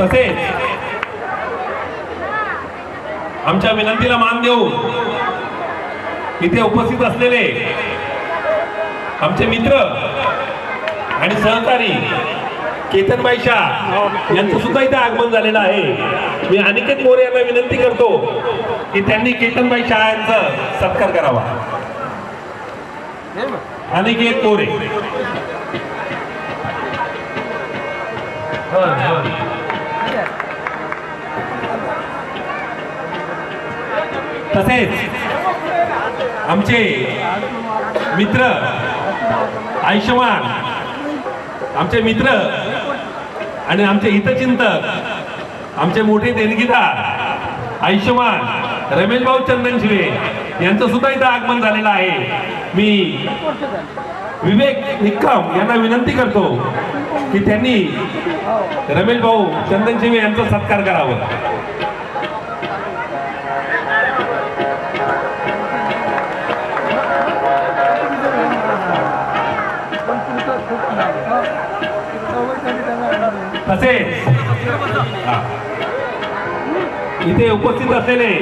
तसेच आमच्या विनंतीला मान देऊ इथे उपस्थित असलेले आमचे मित्र आणि सहकारी केतनबाई शाह यांचं सुद्धा इथे आगमन झालेलं आहे. मी अनिकेत मोरे यांना विनंती करतो की त्यांनी केतनबाई शाह यांचा सत्कार करावा. अनिकेत मोरे. तसेच आमचे मित्र आयुष्यमान आमचे मित्र आणि आमचे हितचिंतक आमचे मोठे देणगीदार आयुष्यमान रमेश भाऊ चंदन शिवे यांचं सुद्धा इथं आगमन झालेलं आहे. मी विवेक निक्कम यांना विनंती करतो की त्यांनी रमेश भाऊ चंदन शिवे यांचा सत्कार करावं. तसेच इथे उपस्थित असलेले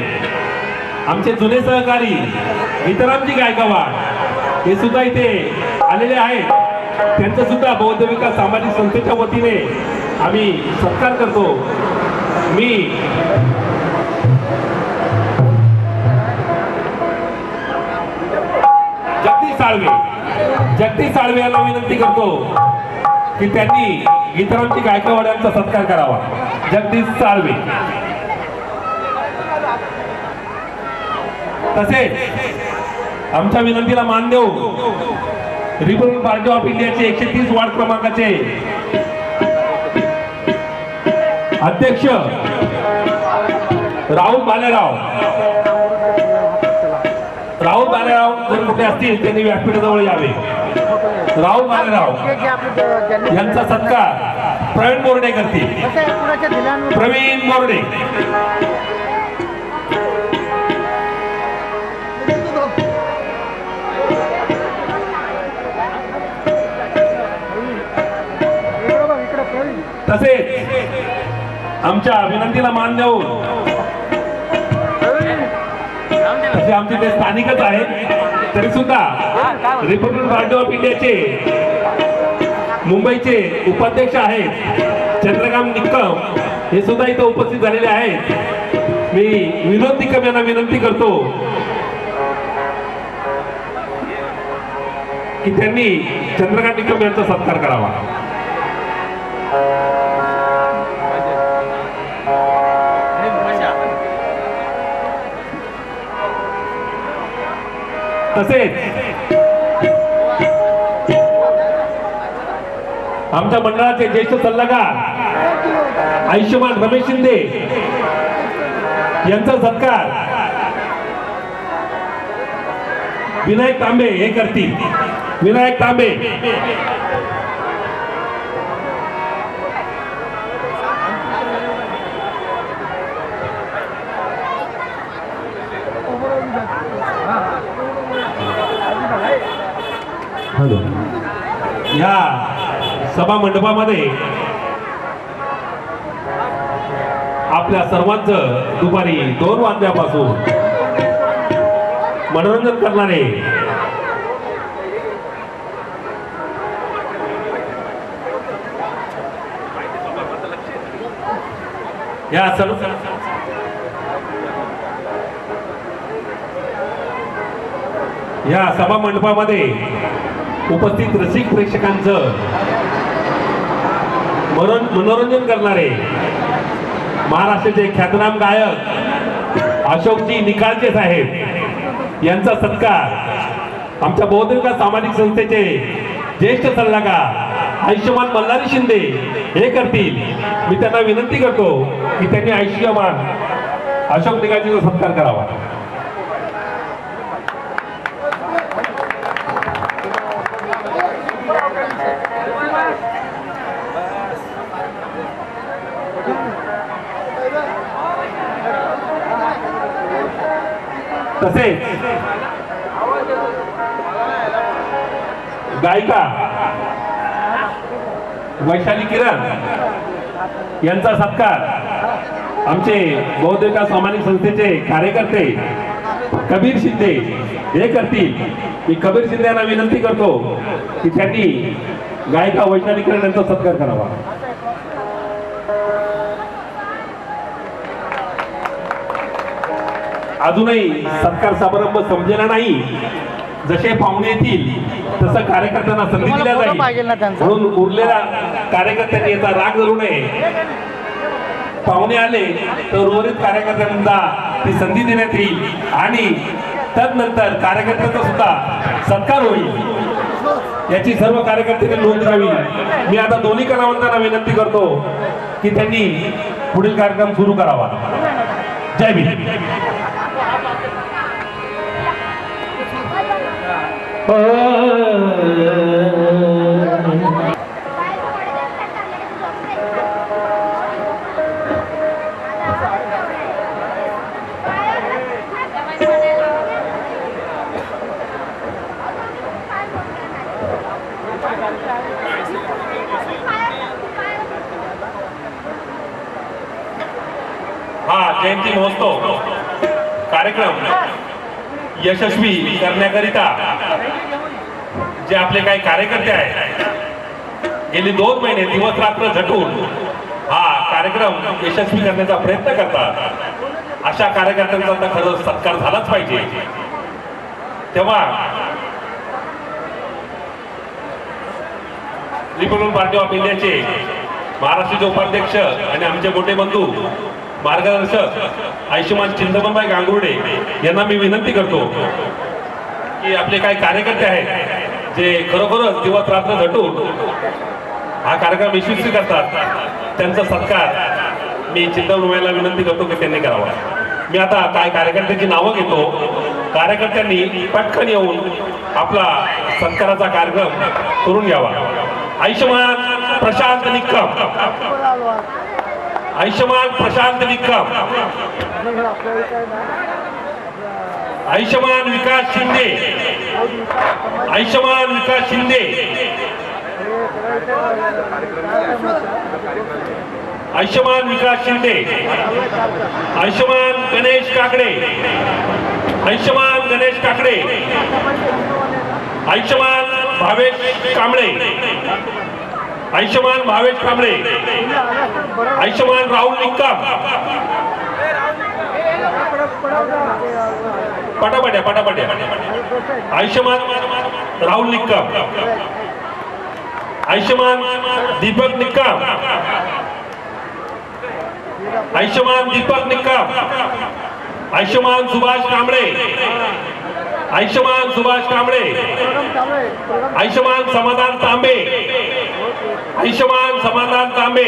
आमचे जुने सहकारी वितरामजी गायकवाड हे सुद्धा इथे आलेले आहेत. त्यांचं सुद्धा बौद्ध विकास सामाजिक संस्थेच्या वतीने आम्ही सत्कार करतो. मी जगदीश साळवे. जगदीश साळवे यांना विनंती करतो की त्यांनी गीतारामजी गायकवाड्यांचा सत्कार करावा. जगदीश साळवे तसेच आमच्या विनंतीला मान देऊ रिपब्लिक पार्टी ऑफ इंडियाचे एकशे तीस वार्ड क्रमांकाचे अध्यक्ष राहुल भालेराव राहुल मानेराव जर कुठे असतील त्यांनी व्यासपीठाजवळ यावे. राहुल मानेराव यांचा सत्कार प्रवीण बोर्डे करतील. प्रवीण बोर्डे. तसेच आमच्या विनंतीला मान देऊन तसे आमचे ते स्थानिकच आहेत तरी सुद्धा रिपब्लिक पार्टी ऑफ इंडियाचे मुंबईचे उपाध्यक्ष आहेत चंद्रकांत निक्कम हे सुद्धा इथं उपस्थित झालेले आहेत. मी विनोद निकम यांना विनंती करतो की त्यांनी चंद्रकांत निकम यांचा सत्कार करावा. तसेच आमच्या मंडळाचे ज्येष्ठ सल्लागार आयुष्यमान रमेश शिंदे यांचा सत्कार विनायक तांबे हे करतील. विनायक तांबे. ह्या सभा मंडपामध्ये आपल्या सर्वांचं दुपारी दोन वाजल्यापासून मनोरंजन करणारे या सर्व या सभा मंडपामध्ये उपस्थित रसिक प्रेक्षकांचं मनोरंजन करणारे महाराष्ट्राचे ख्यातनाम गायक अशोकजी निकालचे साहेब यांचा सत्कार आमच्या बौद्धिका सामाजिक संस्थेचे ज्येष्ठ सल्लागार आयुष्यमान मल्हारी शिंदे हे करतील. मी त्यांना विनंती करतो की त्यांनी आयुष्यमान अशोक निकालजीचा सत्कार करावा. तसेच गायिका. वैशाली किरण यांचा सत्कार. आमचे बौद्ध सामाजिक संस्थेचे कार्यकर्ते कबीर शिंदे. हे करतील. मी कबीर शिंदे यांना विनंती करतो की त्यांनी गायिका वैशाली किरण यांचा सत्कार करावा. अजूनही सत्कार समारंभ संपलेला नाही. जसे पाहुणे येतील तसं कार्यकर्त्यांना संधी दिल्या जाईल? म्हणून उरलेल्या कार्यकर्त्यांनी याचा राग धरू नये. पाहुणे आले तर उर्वरित कार्यकर्त्यांना ती संधी देण्यात येईल. आणि तदनंतर कार्यकर्त्यांचा सुद्धा सत्कार होईल. याची सर्व कार्यकर्त्यांनी नोंद घ्यावी. मी आता दोन्ही कलावंतांना विनंती करतो की त्यांनी पुढील कार्यक्रम सुरू करावा. जय भीम. हा जयंती महोत्सव. कार्यक्रम. यशस्वी करण्याकरिता जे आपले काही कार्यकर्ते आहेत. गेली दोन महिने दिवस रात्र झटून हा कार्यक्रम यशस्वी करण्याचा प्रयत्न करतात. अशा कार्यकर्त्यांचा आता खरंच सत्कार झालाच पाहिजे. तेव्हा रिपब्लिकन पार्टी ऑफ इंडियाचे महाराष्ट्राचे उपाध्यक्ष आणि आमचे मोठे बंधू मार्गदर्शक आयुष्यमान चिंतमनबाई गांगुर्डे यांना मी विनंती करतो की आपले काही कार्यकर्ते आहेत जे खरोखरच दिवस रात्र झटून हा कार्यक्रम यशस्वी करतात. त्यांचा सत्कार मी चिंतमनबाईला विनंती करतो की त्यांनी करावा. मी आता काय कार्यकर्त्यांची नावं घेतो. कार्यकर्त्यांनी पटकन येऊन आपला सत्काराचा कार्यक्रम करून घ्यावा. आयुष्यमान प्रशांत निक्कम आयुष्यमान प्रशांत निक्कम आयुष्यमान विकास शिंदे. आयुष्यमान विकास शिंदे? आयुष्यमान विकास शिंदे. आयुष्यमान गणेश काकडे. आयुष्यमान गणेश काकडे. आयुष्यमान भावेश कांबळे. आयुष्यमान भावेश कांबळे. आयुष्यमान राहुल निक्कम. पटापट्या पटापट्या आयुष्यमान राहुल निक्कम. आयुष्यमान दीपक निक्का आयुष्यमान दीपक निक्का आयुष्यमान सुभाष कांबळे. आयुष्यमान सुभाष कांबळे. आयुष्यमान समाधान तांबे. आयुष्यमान समाधान तांबे.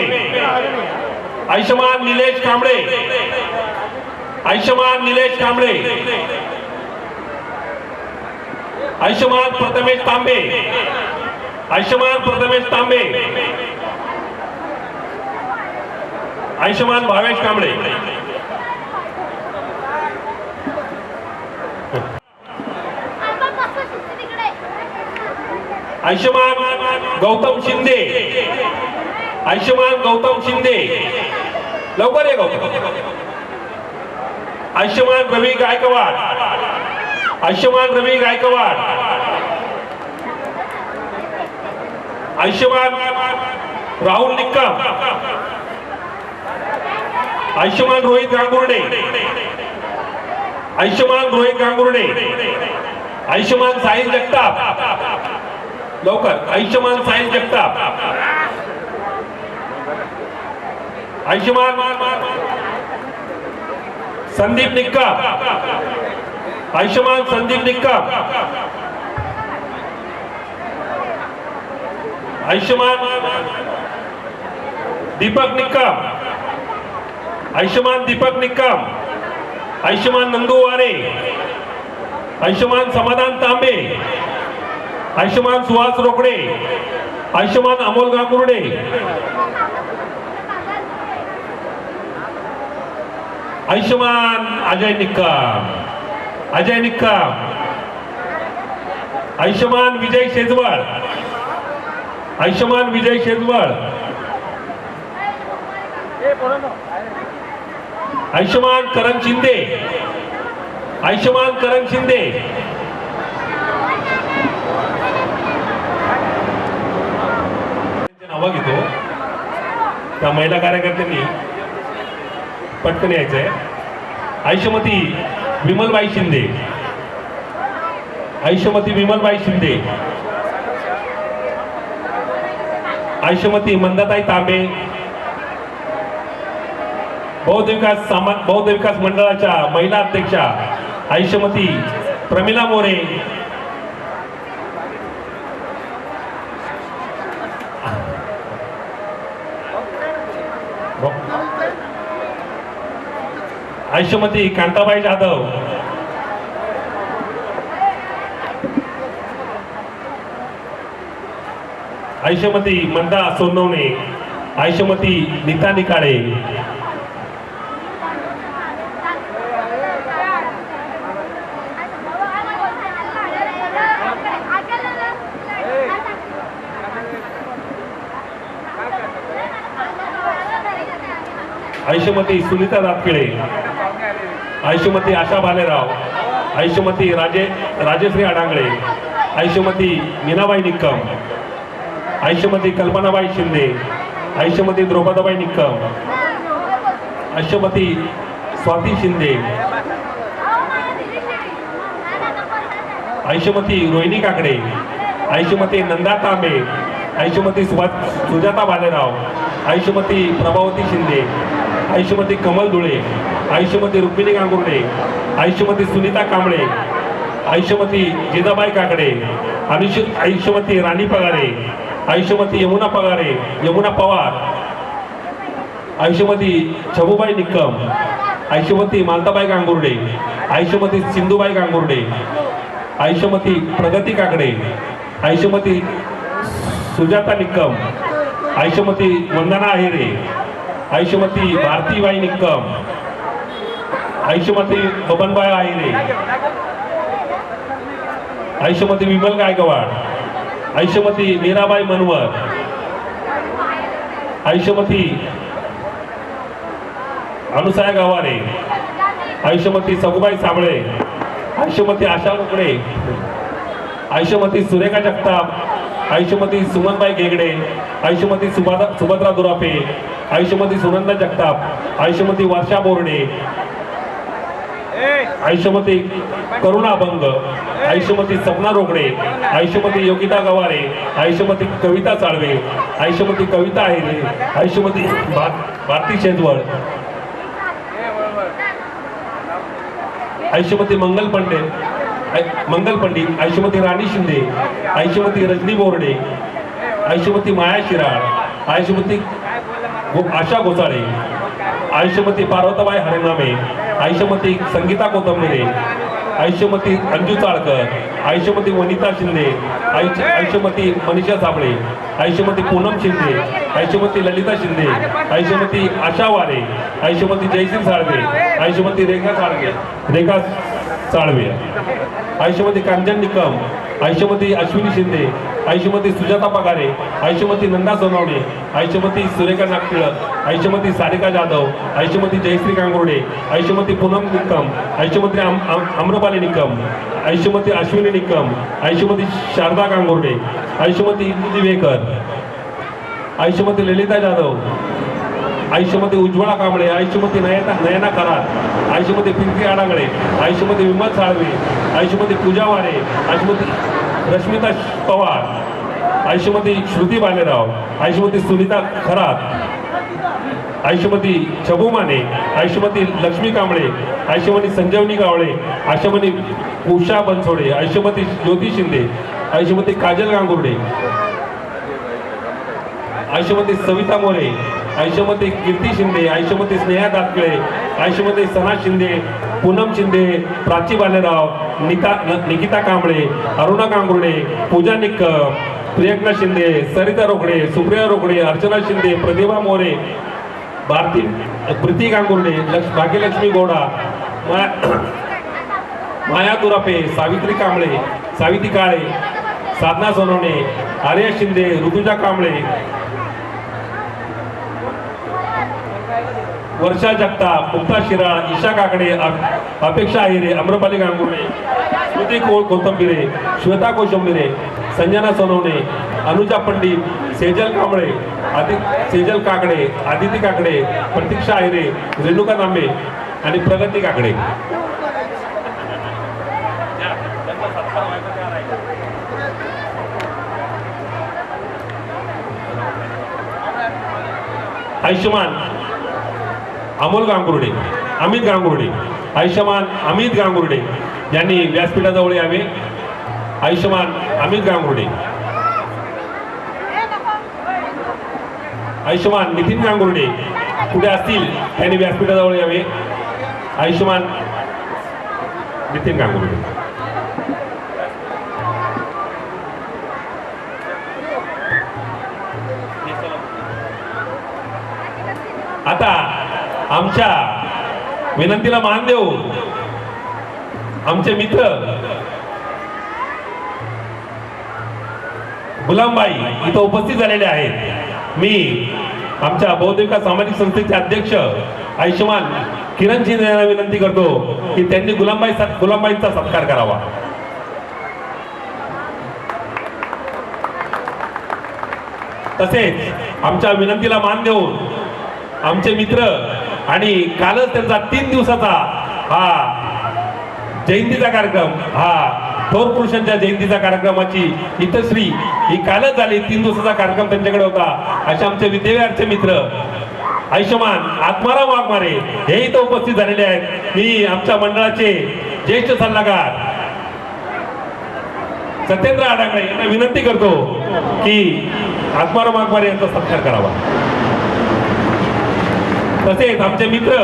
आयुष्यमान निलेश कांबळे. आयुष्यमान निलेश कांबळे. आयुष्यमान प्रथमेश तांबे. आयुष्यमान प्रथमेश तांबे. आयुष्यमान भावेश कांबळे. आयुष्यमान गौतम शिंदे. आयुष्यमान गौतम शिंदे. लवकर ये गौतम. आयुष्यमान रवी गायकवाड. आयुष्यमान रवी गायकवाड. आयुष्यमान राहुल निक्कम. आयुष्यमान रोहित गांगुर्डे. आयुष्यमान रोहित गांगुर्डे. आयुष्यमान साहिल जगताप. लवकर आयुष्यमान साहिल जगताप. आयुष्यमान संदीप निक्का आयुष्यमान संदीप निक्कम आयुष्यमान दीपक निक्काम आयुष्यमान दीपक निक्काम आयुष्यमान नंदू वारे. आयुष्यमान समाधान तांबे. आयुष्यमान सुहास रोकडे. आयुष्यमान अमोल गाकुर्डे. आयुष्यमान अजय निक्काम अजय निक्का आयुष्यमान विजय शेजवाळ. आयुष्यमान विजय शेजवाळ. आयुष्यमान करण शिंदे. आयुष्यमान करण शिंदे. त्यांची नावं घेतो. त्या महिला कार्यकर्त्यांनी पटकन यायचंय. आयुष्यमती विमलबाई शिंदे. आयुष्यमती विमलबाई शिंदे. आयुष्यमती मंदाताई तांबे. बौद्ध विकास सामा बौद्ध विकास मंडळाच्या महिला अध्यक्षा आयुष्यमती प्रमिला मोरे. आयुष्यमती कांताबाई जाधव. आयुष्यमती मंदा सोनवणे. आयुष्यमती नीता निकाळे. आयुष्यमती सुनीता दातकिळे आयुष्यमती आशा भालेराव आयुष्यमती राजे राजेश्री अडांगळे आयुष्यमती मीनाबाई निक्कम आयुष्यमती कल्पनाबाई शिंदे आयुष्यमती द्रौपदाबाई निक्कम आयुष्यमती स्वाती शिंदे आयुष्यमती रोहिणी काकडे आयुष्यमती नंदा तांबे आयुष्यमती सुभाष सुजाता भालेराव आयुष्यमती प्रभावती शिंदे आयुष्यमती कमल धुळे आयुष्यमती रुक्मिणी गांगुर्डे आयुष्यमती सुनीता कांबळे आयुष्यमती जिजाबाई काकडे आयुष्य आयुष्यमती राणी पगारे आयुष्यमती यमुना पगारे यमुना पवार आयुष्यमती छबूबाई निक्कम आयुष्यमती मालताबाई गांगुर्डे आयुष्यमती सिंधुबाई गांगुर्डे आयुष्यमती प्रगती काकडे आयुष्यमती सुजाता निक्कम आयुष्यमती वंदना आहेरे आयुष्यमती भारतीबाई निक्कम आयुष्यमती बबनबाई आहिरे आयुष्यमती विमल गायकवाड. आयुष्यमती मीराबाई मनवर. आयुष्यमती अनुसाया गवारे आयुष्यमती सगुबाई साबळे. आयुष्यमती आशा उकडे आयुष्यमती सुरेखा जगताप. आयुष्यमती सुमनबाई गेगडे. आयुष्यमती सुभादा सुभद्रा दुरापे. आयुष्यमती सुनंदा जगताप आयुष्यमती वर्षा बोर्डे आयुष्यमती करुणा अभंग आयुष्यमती सपना रोकडे आयुष्यमती योगिता गवारे आयुष्यमती कविता चाळवे आयुष्यमती कविता आहेरे आयुष्यमती भारती शेजवळ आयुष्यमती मंगल पंडित आय- मंगल पंडित आयुष्यमती राणी शिंदे आयुष्यमती रजनी बोर्डे आयुष्यमती माया शिराळ आयुष्यमती आशा गोसाळे. आयुष्यमती पार्वताबाई हरिनामे आयुष्यमती संगीता कोथंबरे आयुष्यमती अंजू चाळकर आयुष्यमती वनिता शिंदे आयुष्य आयुष्यमती मनीषा साबळे आयुष्यमती पूनम शिंदे आयुष्यमती ललिता शिंदे आयुष्यमती आशा वारे आयुष्यमती जयसिंग साळवे आयुष्यमती रेखा साळवे रेखा साळवे आयुष्यमती कांचन निकम आयुष्यमती अश्विनी शिंदे आयुष्यमती सुजाता पगारे आयुष्यमती नंदा सोनवणे आयुष्यमती सुरेखा नागटिळक आयुष्यमती सारिका जाधव आयुष्यमती जयश्री कांगोडे आयुष्यमती पूनम निकम आयुष्यमती आम- आम- आम्रपाली निकम आयुष्यमती अश्विनी निकम आयुष्यमती शारदा कांगोर्डे आयुष्यमती इंदुजी दिवेकर आयुष्यमती ललिता जाधव आयुष्यामध्ये उज्ज्वला कांबळे आयुष्यामध्ये नयना नयना करार आयुष्यामध्ये पिंकी आडागळे आयुष्यामध्ये विमल साळवे आयुष्यामध्ये पूजा वारे आयुष्यामध्ये रश्मिता पवार आयुष्यामध्ये श्रुती बालेराव आयुष्यामध्ये सुनीता खरात आयुष्यमती छबू माने आयुष्यमती लक्ष्मी कांबळे आयुष्यमती संजीवनी गावळे आयुष्यमती उषा बनसोडे आयुष्यमती ज्योती शिंदे आयुष्यमती काजल गांगुर्डे आयुष्यमती सविता मोरे आयुष्यमती कीर्ती शिंदे आयुष्यमती स्नेहा दातकिळे आयुष्यमती सना शिंदे पूनम शिंदे प्राची बालेराव निता न- निकिता कांबळे अरुणा कांगुर्डे पूजा निक्कम प्रियंका शिंदे सरिता रोकडे सुप्रिया रोकडे अर्चना शिंदे प्रतिभा मोरे भारती प्रीती गांगुर्डे लक्ष भाग्यलक्ष्मी गोडा माया माया दुरापे सावित्री कांबळे सावित्री काळे साधना सोनवणे आर्या शिंदे ऋतुजा कांबळे वर्षा जगताप मुक्ता शिराळ ईशा काकडे अ- अपेक्षा आहिरे अम्रपाली गांगुर्डे स्मृती को कोथंबिरे श्वेता कोशंबिरे संजना सोनवणे अनुजा पंडित सेजल कांबळे आदि सेजल काकडे आदिती काकडे प्रतीक्षा आहिरे रेणुका नांबे आणि प्रगती काकडे. आयुष्यमान अमोल गांगुर्डे अमित गांगुर्डे आयुष्यमान अमित गांगुर्डे यांनी व्यासपीठाजवळ यावे. आयुष्यमान अमित गांगुर्डे. आयुष्यमान नितीन गांगुर्डे कुठे असतील त्यांनी व्यासपीठाजवळ यावे. आयुष्यमान नितीन गांगुर्डे. आमच्या विनंतीला मान देऊन आमचे मित्र गुलामबाई इथं उपस्थित झालेले आहेत. मी आमच्या बौद्धिक सामाजिक संस्थेचे अध्यक्ष आयुष्यमान किरण यांना विनंती करतो की त्यांनी गुलामबाई गुलामबाईंचा सत्कार करावा. तसेच आमच्या विनंतीला मान देऊन आमचे मित्र आणि कालच त्यांचा तीन दिवसाचा हा जयंतीचा कार्यक्रम हा थोर पुरुषांच्या जयंतीचा कार्यक्रमाची इतश्री ही कालच झाली. तीन दिवसाचा कार्यक्रम त्यांच्याकडे होता. असे आमचे विद्यार्थी मित्र आयुष्यमान आत्माराम वाघमारे हे इथं उपस्थित झालेले आहेत. मी आमच्या मंडळाचे ज्येष्ठ सल्लागार सत्येंद्र आडाकडे यांना विनंती करतो की आत्माराम वाघमारे यांचा सत्कार करावा. तसेच आमचे मित्र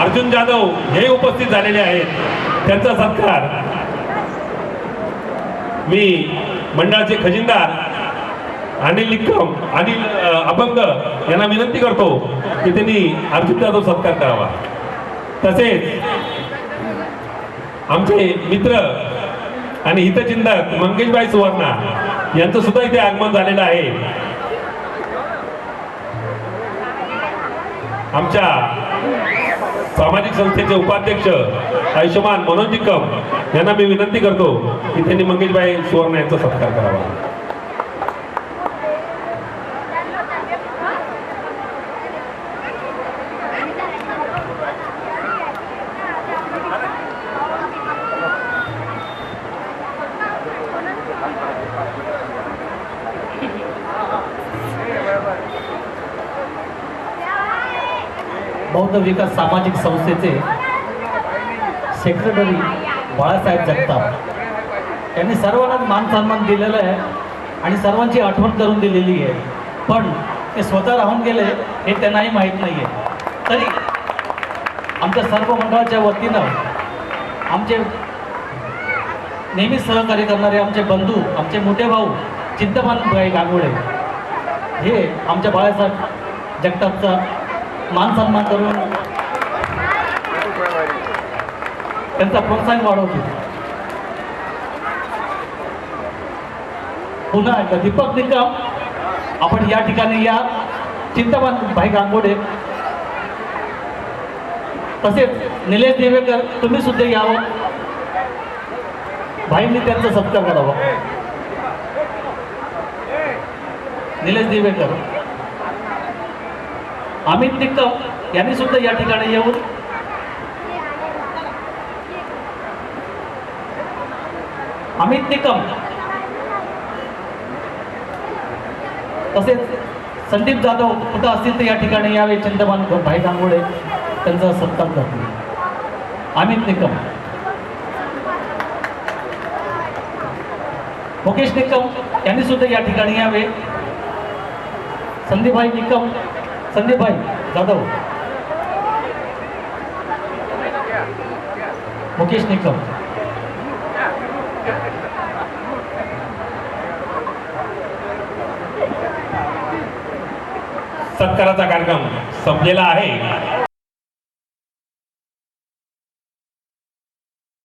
अर्जुन जाधव हे उपस्थित झालेले आहेत. त्यांचा सत्कार. मी मंडळाचे खजिनदार अनिल निकम अनिल अभंग यांना विनंती करतो की त्यांनी अर्जुन जाधव सत्कार करावा. तसेच आमचे मित्र आणि हितचिंतक मंगेशबाई सुवर्णा यांचं सुद्धा इथे आगमन झालेलं आहे. आमच्या सामाजिक संस्थेचे उपाध्यक्ष आयुष्यमान मनोज निकम यांना मी विनंती करतो की त्यांनी मंगेशबाई सुवर्ण यांचा सत्कार करावा. बौद्ध विकास सामाजिक संस्थेचे सेक्रेटरी बाळासाहेब जगताप. यांनी सर्वांनाच मान सन्मान दिलेला आहे आणि सर्वांची आठवण करून दिलेली आहे. पण ते स्वतः राहून गेले हे त्यांनाही माहीत नाही आहे तरी आमच्या सर्व मंडळाच्या वतीनं आमचे नेहमी सहकार्य करणारे आमचे बंधू आमचे मोठे भाऊ चिंतमान भाई गांगुळे हे आमच्या बाळासाहेब जगतापचा मान सन्मान करून त्यांचा प्रोत्साहन वाढवतो. पुन्हा एकदा दीपक निकम आपण या ठिकाणी या. चिंतामण भाई गांगोडे. तसेच निलेश देवेकर तुम्ही सुद्धा यावं. भाईंनी त्यांचा सत्कार करावा. निलेश देवेकर. अमित निकम यांनी सुद्धा या ठिकाणी येऊन अमित निकम तसेच संदीप जाधव कुठं असतील तर या ठिकाणी यावे चंद्रमान भाई गांगोळे त्यांचा सत्कार करतील. अमित निकम. मुकेश निकम यांनी सुद्धा या ठिकाणी यावे. संदीपभाई निकम संदीपभाई जाधव. मुकेश निकम. सत्काराचा कार्यक्रम संपलेला आहे.